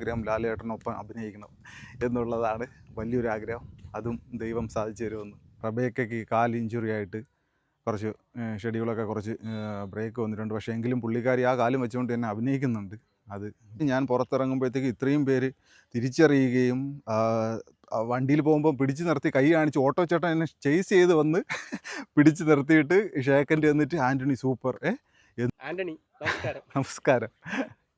ആഗ്രഹം ലാലേട്ടനൊപ്പം അഭിനയിക്കണം എന്നുള്ളതാണ് വലിയൊരു ആഗ്രഹം. അതും ദൈവം സാധിച്ചു തരുമെന്ന്. റബേക്കയ്ക്ക് കാൽ ഇഞ്ചുറി ആയിട്ട് കുറച്ച് ഷെഡ്യൂളൊക്കെ കുറച്ച് ബ്രേക്ക് വന്നിട്ടുണ്ട്. പക്ഷേ എങ്കിലും പുള്ളിക്കാരി ആ കാലും വെച്ചുകൊണ്ട് തന്നെ അഭിനയിക്കുന്നുണ്ട്. അത് ഞാൻ പുറത്തിറങ്ങുമ്പോഴത്തേക്ക് ഇത്രയും പേര് തിരിച്ചറിയുകയും വണ്ടിയിൽ പോകുമ്പോൾ പിടിച്ചു നിർത്തി കൈ കാണിച്ച് ഓട്ടോ ചേട്ടൻ എന്നെ ചേസ് ചെയ്ത് വന്ന് പിടിച്ചു നിർത്തിയിട്ട് ഷേക്കന്റെ വന്നിട്ട് ആന്റണി സൂപ്പർ. ഏ? ആന്റണി നമസ്കാരം. നമസ്കാരം.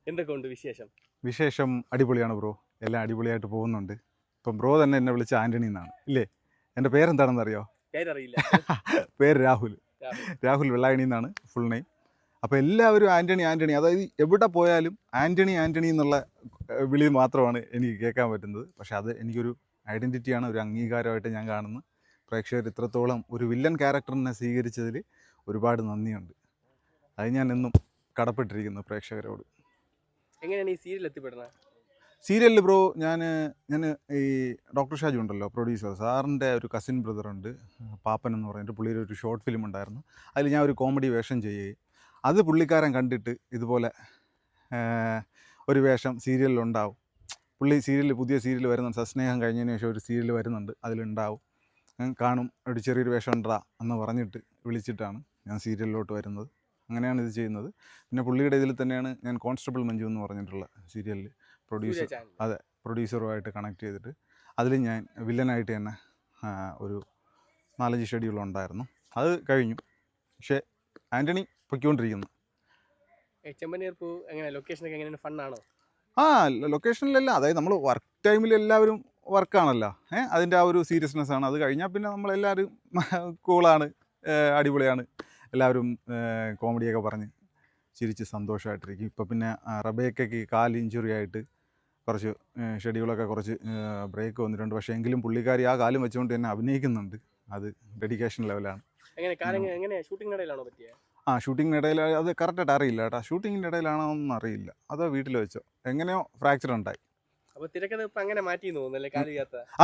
എന്തൊക്കെ ഉണ്ട് വിശേഷം? വിശേഷം അടിപൊളിയാണ് ബ്രോ. എല്ലാം അടിപൊളിയായിട്ട് പോകുന്നുണ്ട്. ഇപ്പം ബ്രോ തന്നെ എന്നെ വിളിച്ച ആന്റണി എന്നാണ്. ഇല്ലേ? എന്റെ പേരെന്താണെന്ന് അറിയോ പേരറിയില്ല. പേര് രാഹുൽ. രാഹുൽ. വെള്ളായണി എന്നാണ് ഫുൾ നെയിം അപ്പോൾ എല്ലാവരും ആന്റണി ആന്റണി അതായത് എവിടെ പോയാലും ആന്റണി ആന്റണി എന്നുള്ള വിളി മാത്രമാണ് എനിക്ക് കേൾക്കാൻ പറ്റുന്നത്. പക്ഷേ അത് എനിക്കൊരു ഐഡന്റിറ്റിയാണ് ഒരു അംഗീകാരമായിട്ട് ഞാൻ കാണുന്നത് പ്രേക്ഷകർ ഇത്രത്തോളം ഒരു വില്ലൻ ക്യാരക്ടറിനെ സ്വീകരിച്ചതിൽ ഒരുപാട് നന്ദിയുണ്ട്. അത് ഞാൻ എന്നും കടപ്പെട്ടിരിക്കുന്നു പ്രേക്ഷകരോട്. എങ്ങനെയാണ് ഈ സീരിയൽ എത്തിപ്പെടുന്നത്? സീരിയലിൽ ബ്രോ ഞാൻ ഞാൻ ഈ ഡോക്ടർ ഷാജു ഉണ്ടല്ലോ പ്രൊഡ്യൂസർ സാറിന്റെ ഒരു കസിൻ ബ്രദറുണ്ട് പാപ്പൻ എന്ന് പറഞ്ഞിട്ട് പുള്ളിയുടെ ഒരു ഷോർട്ട് ഫിലിം ഉണ്ടായിരുന്നു. അതിൽ ഞാൻ ഒരു കോമഡി വേഷം ചെയ്യുകയും അത് പുള്ളിക്കാരൻ കണ്ടിട്ട് ഇതുപോലെ ഒരു വേഷം സീരിയലിലുണ്ടാവും പുള്ളി സീരിയൽ പുതിയ സീരിയൽ വരുന്നുണ്ട്. സസ്നേഹം കഴിഞ്ഞതിന് ശേഷം ഒരു സീരിയൽ വരുന്നുണ്ട് അതിലുണ്ടാവും. കാണും ഒരു ചെറിയൊരു വേഷം ഉണ്ടാ എന്ന് പറഞ്ഞിട്ട് വിളിച്ചിട്ടാണ് ഞാൻ സീരിയലിലോട്ട് വരുന്നത്. അങ്ങനെയാണ് ഇത് ചെയ്യുന്നത്. പിന്നെ പുള്ളിയുടെ ഇതിൽ തന്നെയാണ് ഞാൻ കോൺസ്റ്റബിൾ മഞ്ജു എന്ന് പറഞ്ഞിട്ടുള്ള സീരിയലിൽ പ്രൊഡ്യൂസർ അതെ പ്രൊഡ്യൂസറുമായിട്ട് കണക്ട് ചെയ്തിട്ട് അതിൽ ഞാൻ വില്ലനായിട്ട് തന്നെ ഒരു നാലഞ്ച് ഷെഡ്യൂൾ ഉണ്ടായിരുന്നു. അത് കഴിഞ്ഞു. പക്ഷേ ആന്റണി പൊയ്ക്കൊണ്ടിരിക്കുന്നു. ആ ലൊക്കേഷനിലല്ല അതായത് നമ്മൾ വർക്ക് ടൈമിൽ എല്ലാവരും വർക്കാണല്ലോ ഏഹ് അതിന്റെ ആ ഒരു സീരിയസ്നെസ് ആണ്. അത് കഴിഞ്ഞാൽ പിന്നെ നമ്മളെല്ലാവരും കൂളാണ് അടിപൊളിയാണ്. എല്ലാവരും കോമഡിയൊക്കെ പറഞ്ഞ് ചിരിച്ച് സന്തോഷമായിട്ടിരിക്കും ഇപ്പോൾ പിന്നെ റബേക്കൊക്കെ റബേക്കയ്ക്ക് കാൽ ഇഞ്ചുറി ആയിട്ട് കുറച്ച് ഷെഡ്യൂളൊക്കെ കുറച്ച് ബ്രേക്ക് വന്നിട്ടുണ്ട്. പക്ഷേ എങ്കിലും പുള്ളിക്കാരി ആ കാലം വെച്ചുകൊണ്ട് തന്നെ അഭിനയിക്കുന്നുണ്ട്. അത് ഡെഡിക്കേഷൻ ലെവലാണ് ആ ഷൂട്ടിങ്ങിന് ഇടയിൽ അത് കറക്റ്റായിട്ട് അറിയില്ല കേട്ടോ. ഷൂട്ടിങ്ങിന്റെ ഇടയിലാണോ എന്ന് അറിയില്ല. അതോ വീട്ടിൽ വെച്ചോ? എങ്ങനെയോ ഫ്രാക്ചർ ഉണ്ടായി.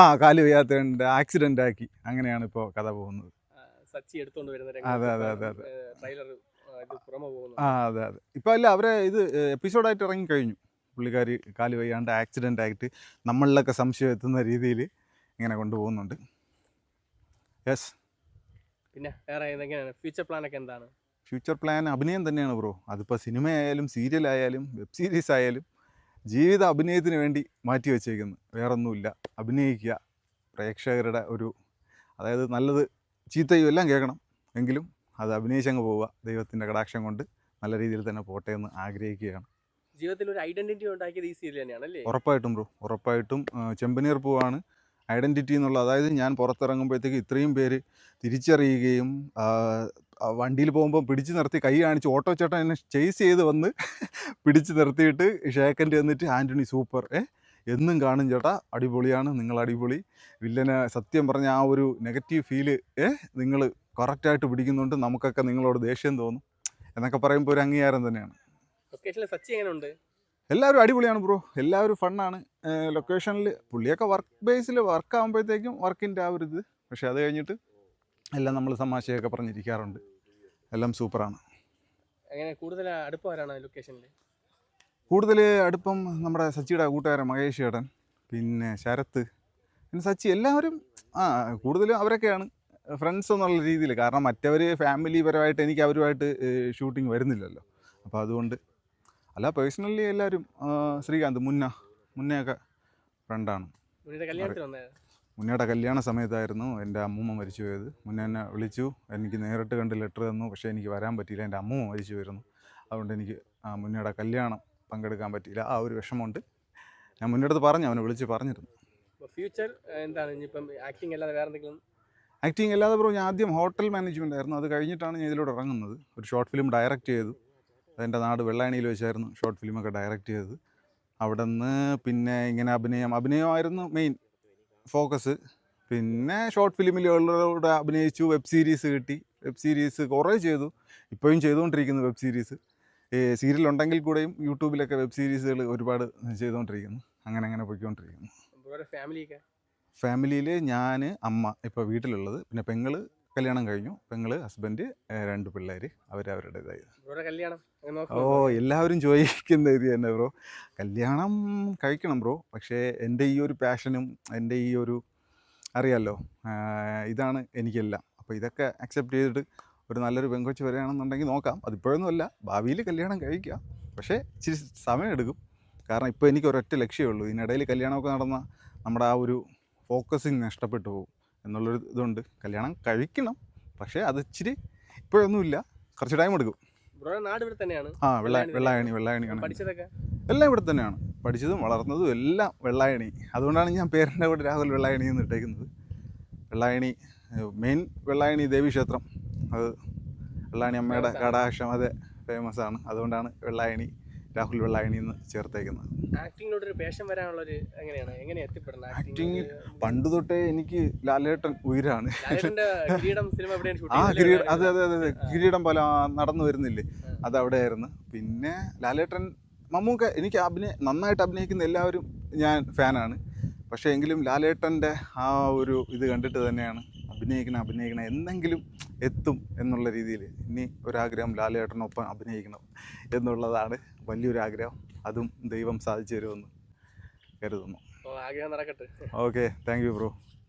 ആ കാൽ വയ്യാത്തതുണ്ട് ആക്സിഡന്റ് ആക്കി. അങ്ങനെയാണ് ഇപ്പോൾ കഥ പോകുന്നത്. സച്ചി എടുത്തോണ്ട് വരുന്ന അതെ, അതെ, അതെ, അതെ. ട്രെയിലർ ആ അതെ അതെ. ഇപ്പോൾ അല്ല അവരെ ഇത് എപ്പിസോഡായിട്ട് ഇറങ്ങി കഴിഞ്ഞു പുള്ളിക്കാരി കാൽ വയ്യാണ്ട് ആക്സിഡന്റ് ആയിട്ട് നമ്മളിലൊക്കെ സംശയം എത്തുന്ന രീതിയിൽ ഇങ്ങനെ കൊണ്ടുപോകുന്നുണ്ട്. യെസ് പിന്നെ വേറെ എങ്ങനെയാണ് ഫ്യൂച്ചർ പ്ലാൻ ഒക്കെ എന്താണ്? ഫ്യൂച്ചർ പ്ലാൻ അഭിനയം തന്നെയാണ് ബ്രോ അതിപ്പോൾ സിനിമയായാലും സീരിയലായാലും വെബ് സീരീസ് ആയാലും ജീവിത അഭിനയത്തിന് വേണ്ടി മാറ്റി വെച്ചേക്കുന്നു. വേറൊന്നുമില്ല. അഭിനയിക്കുക. പ്രേക്ഷകരുടെ ഒരു അതായത് നല്ലത് ചീത്തയും എല്ലാം കേൾക്കണം. എങ്കിലും അത് അഭിനയിച്ചങ്ങ് പോവുക. ദൈവത്തിന്റെ കടാക്ഷം കൊണ്ട് നല്ല രീതിയിൽ തന്നെ പോട്ടെ എന്ന് ആഗ്രഹിക്കുകയാണ്. ജീവിതത്തിൽ ഒരു ഐഡന്റിറ്റി ഉണ്ടാക്കിയത് ഈ സീരിയൽ തന്നെയാണ് അല്ലേ? ഉറപ്പായിട്ടും ബ്രോ ഉറപ്പായിട്ടും ചെമ്പനീർ പൂവാണ് ഐഡന്റിറ്റി എന്നുള്ളത്. അതായത് ഞാൻ പുറത്തിറങ്ങുമ്പോഴത്തേക്ക് ഇത്രയും പേര് തിരിച്ചറിയുകയും വണ്ടിയിൽ പോകുമ്പോൾ പിടിച്ചു നിർത്തി കൈ കാണിച്ച് ഓട്ടോ ചേട്ടൻ എന്നെ ചേസ് ചെയ്ത് വന്ന് പിടിച്ചു നിർത്തിയിട്ട് ഷേക്കന്റെ വന്നിട്ട് ആന്റണി സൂപ്പർ. ഏ? എന്നും കാണും ചേട്ടാ. അടിപൊളിയാണ് നിങ്ങൾ അടിപൊളി. വില്ലനെ സത്യം പറഞ്ഞ ആ ഒരു നെഗറ്റീവ് ഫീൽ ഏ നിങ്ങൾ കറക്റ്റായിട്ട് പിടിക്കുന്നുണ്ട്. നമുക്കൊക്കെ നിങ്ങളോട് ദേഷ്യം തോന്നും. എന്നൊക്കെ പറയുമ്പോൾ ഒരു അംഗീകാരം തന്നെയാണ്. എല്ലാവരും അടിപൊളിയാണ് ബ്രോ. എല്ലാവരും ഫണ്ണാണ്. ലൊക്കേഷനിൽ പുള്ളിയൊക്കെ വർക്ക് ബേസിൽ വർക്ക് ആകുമ്പോഴത്തേക്കും വർക്കിന്റെ ആ ഒരു ഇത്. പക്ഷേ അത് കഴിഞ്ഞിട്ട് എല്ലാം നമ്മൾ തമാശയൊക്കെ പറഞ്ഞിരിക്കാറുണ്ട്. എല്ലാം സൂപ്പറാണ് എങ്ങനെ കൂടുതൽ അടുപ്പമാരാണ് ലൊക്കേഷനിൽ കൂടുതൽ അടുപ്പം നമ്മുടെ സച്ചിയുടെ കൂട്ടുകാരൻ മഹേഷ് ചേട്ടൻ പിന്നെ ശരത്ത് പിന്നെ സച്ചി എല്ലാവരും ആ കൂടുതലും അവരൊക്കെയാണ് ഫ്രണ്ട്സ് എന്നുള്ള രീതിയിൽ കാരണം മറ്റവർ ഫാമിലി പരമായിട്ട് എനിക്ക് അവരുമായിട്ട് ഷൂട്ടിംഗ് വരുന്നില്ലല്ലോ. അപ്പോൾ അതുകൊണ്ട് അല്ല പേഴ്സണലി എല്ലാവരും ശ്രീകാന്ത് മുന്ന മുന്നയൊക്കെ ഫ്രണ്ടാണ് മുന്നയുടെ കല്യാണ സമയത്തായിരുന്നു എന്റെ അമ്മൂമ്മ മരിച്ചു പോയത്. മുന്ന എന്നെ വിളിച്ചു. എനിക്ക് നേരിട്ട് കണ്ട് ലെറ്റർ തന്നു. പക്ഷേ എനിക്ക് വരാൻ പറ്റിയില്ല. എന്റെ അമ്മൂമ്മ മരിച്ചു പോയിരുന്നു. അതുകൊണ്ട് എനിക്ക് മുന്നയുടെ കല്യാണം പങ്കെടുക്കാൻ പറ്റിയില്ല. ആ ഒരു വിഷമമുണ്ട്. ഞാൻ മുന്നെടുത്ത് പറഞ്ഞു അവനെ വിളിച്ച് പറഞ്ഞിരുന്നു. ഫ്യൂച്ചർ എന്താണ്? ഇനിയിപ്പം ആക്ടിങ് അല്ലാതെ വേറെ എന്തെങ്കിലും? ആക്ടിങ് അല്ലാതെ ബ്രോ ഞാൻ ആദ്യം ഹോട്ടൽ മാനേജ്മെന്റ് ആയിരുന്നു. അത് കഴിഞ്ഞിട്ടാണ് ഞാൻ ഇതിലൂടെ ഇറങ്ങുന്നത്. ഒരു ഷോർട്ട് ഫിലിം ഡയറക്റ്റ് ചെയ്തു. അതെന്റെ നാട് വെള്ളായണിയിൽ വെച്ചായിരുന്നു. ഷോർട്ട് ഫിലിമൊക്കെ ഡയറക്റ്റ് ചെയ്തത്. അവിടെ നിന്ന് പിന്നെ ഇങ്ങനെ അഭിനയം അഭിനയമായിരുന്നു മെയിൻ ഫോക്കസ് പിന്നെ ഷോർട്ട് ഫിലിമിലൂടെ അഭിനയിച്ചു വെബ് സീരീസ് കിട്ടി. വെബ് സീരീസ് കുറേ ചെയ്തു. ഇപ്പോഴും ചെയ്തുകൊണ്ടിരിക്കുന്നു വെബ് സീരീസ് സീരിയൽ ഉണ്ടെങ്കിൽ കൂടെയും യൂട്യൂബിലൊക്കെ വെബ് സീരീസുകൾ ഒരുപാട് ചെയ്തുകൊണ്ടിരിക്കുന്നു. അങ്ങനെ അങ്ങനെ പോയിക്കൊണ്ടിരിക്കുന്നു. ഫാമിലിയൊക്കെ? ഫാമിലിയിൽ ഞാൻ അമ്മ ഇപ്പോൾ വീട്ടിലുള്ളത്. പിന്നെ പെങ്ങൾ കല്യാണം കഴിഞ്ഞു. പെങ്ങൾ ഹസ്ബൻഡ് രണ്ട് പിള്ളേർ അവരവരുടേതായി ബ്രോയുടെ കല്യാണം? അങ്ങനെ ഓ എല്ലാവരും ചോദിക്കുന്ന ഇത് തന്നെ ബ്രോ. കല്യാണം കഴിക്കണം ബ്രോ. പക്ഷേ എന്റെ ഈ ഒരു പാഷനും എന്റെ ഈ ഒരു അറിയാമല്ലോ ഇതാണ് എനിക്കെല്ലാം. അപ്പോൾ ഇതൊക്കെ അക്സെപ്റ്റ് ചെയ്തിട്ട് ഒരു നല്ലൊരു പെങ്കൊച്ച് വരികയാണെന്നുണ്ടെങ്കിൽ നോക്കാം. അതിപ്പോഴൊന്നും അല്ല ഭാവിയിൽ കല്യാണം കഴിക്കുക. പക്ഷേ ഇച്ചിരി സമയം എടുക്കും കാരണം ഇപ്പോൾ എനിക്ക് ഒരൊറ്റ ലക്ഷ്യമേ ഉള്ളൂ. ഇതിനിടയിൽ കല്യാണമൊക്കെ നടന്ന നമ്മുടെ ആ ഒരു ഫോക്കസിങ് നഷ്ടപ്പെട്ടു പോകും എന്നുള്ളൊരു ഇതുണ്ട്. കല്യാണം കഴിക്കണം. പക്ഷേ അത് ഇച്ചിരി ഇപ്പോഴൊന്നുമില്ല. കുറച്ച് ടൈം എടുക്കും. നാട് ഇവിടെ തന്നെയാണ്. ആ വെള്ള വെള്ളായണി വെള്ളായണി വെള്ളായണിയാണ് പഠിച്ചതൊക്കെ? എല്ലാം ഇവിടെ തന്നെയാണ്. പഠിച്ചതും വളർന്നതും എല്ലാം വെള്ളായണി. അതുകൊണ്ടാണ് ഞാൻ പേരിന്റെ കൂടെ രാഹുൽ വെള്ളായണി എന്ന് ഇട്ടേക്കുന്നത്. വെള്ളായണി മെയിൻ വെള്ളായണി ദേവീക്ഷേത്രം. അത് വെള്ളായണി അമ്മയുടെ. കടാക്ഷം അത് ഫേമസ് ആണ്. അതുകൊണ്ടാണ് വെള്ളായണി രാഹുൽ വെള്ളായണി എന്ന് ചേർത്തേക്കുന്നത്. ആക്ടിങ്ങിനോട് ഒരു പേഷൻ വരാനുള്ള ഒരു എങ്ങനെയാണ്? എങ്ങനെ എത്തിപ്പെടുന്നത്? Acting പണ്ട് തൊട്ടേ എനിക്ക് ലാലേട്ടൻ ഉയരാണ്. ആ കിരീടം അതെ അതെ അതെ കിരീടം പോലെ നടന്നു വരുന്നില്ലേ? അതവിടെയായിരുന്നു പിന്നെ ലാലേട്ടൻ മമ്മൂക്ക എനിക്ക് അഭിനയ നന്നായിട്ട് അഭിനയിക്കുന്ന എല്ലാവരും ഞാൻ ഫാനാണ് പക്ഷേ എങ്കിലും ലാലേട്ടന്റെ ആ ഒരു ഇത് കണ്ടിട്ട് തന്നെയാണ് അഭിനയിക്കണം അഭിനയിക്കണം എന്തെങ്കിലും എത്തും എന്നുള്ള രീതിയിൽ ഇനി ഒരാഗ്രഹം ലാലേട്ടനൊപ്പം അഭിനയിക്കണം എന്നുള്ളതാണ് വലിയൊരാഗ്രഹം. അതും ദൈവം സാധിച്ചു തരുമെന്ന് കരുതുന്നു. Okay thank you bro.